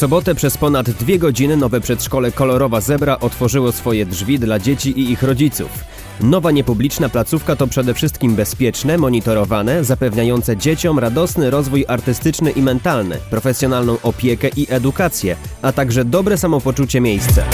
sobotę przez ponad dwie godziny nowe przedszkole Kolorowa Zebra otworzyło swoje drzwi dla dzieci i ich rodziców. Nowa niepubliczna placówka to przede wszystkim bezpieczne, monitorowane, zapewniające dzieciom radosny rozwój artystyczny i mentalny, profesjonalną opiekę i edukację, a także dobre samopoczucie miejsce.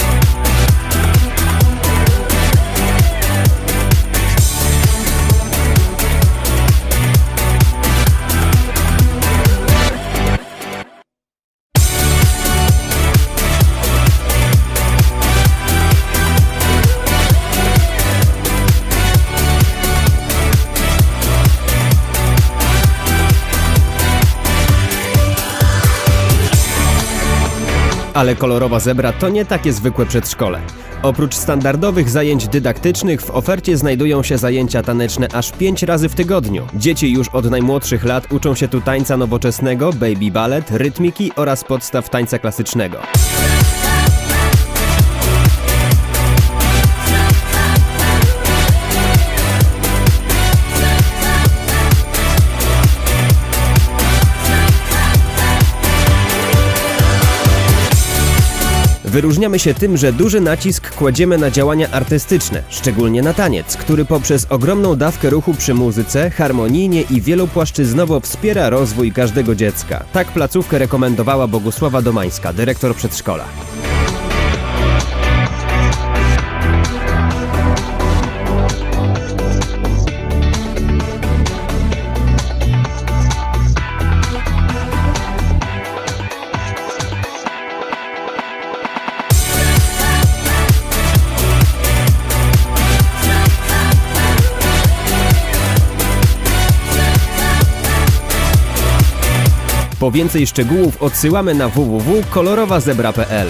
Ale kolorowa zebra to nie takie zwykłe przedszkole. Oprócz standardowych zajęć dydaktycznych w ofercie znajdują się zajęcia taneczne aż 5 razy w tygodniu. Dzieci już od najmłodszych lat uczą się tu tańca nowoczesnego, baby ballet, rytmiki oraz podstaw tańca klasycznego. Wyróżniamy się tym, że duży nacisk kładziemy na działania artystyczne, szczególnie na taniec, który poprzez ogromną dawkę ruchu przy muzyce harmonijnie i wielopłaszczyznowo wspiera rozwój każdego dziecka. Tak placówkę rekomendowała Bogusława Domańska, dyrektor przedszkola. Po więcej szczegółów odsyłamy na www.kolorowazebra.pl.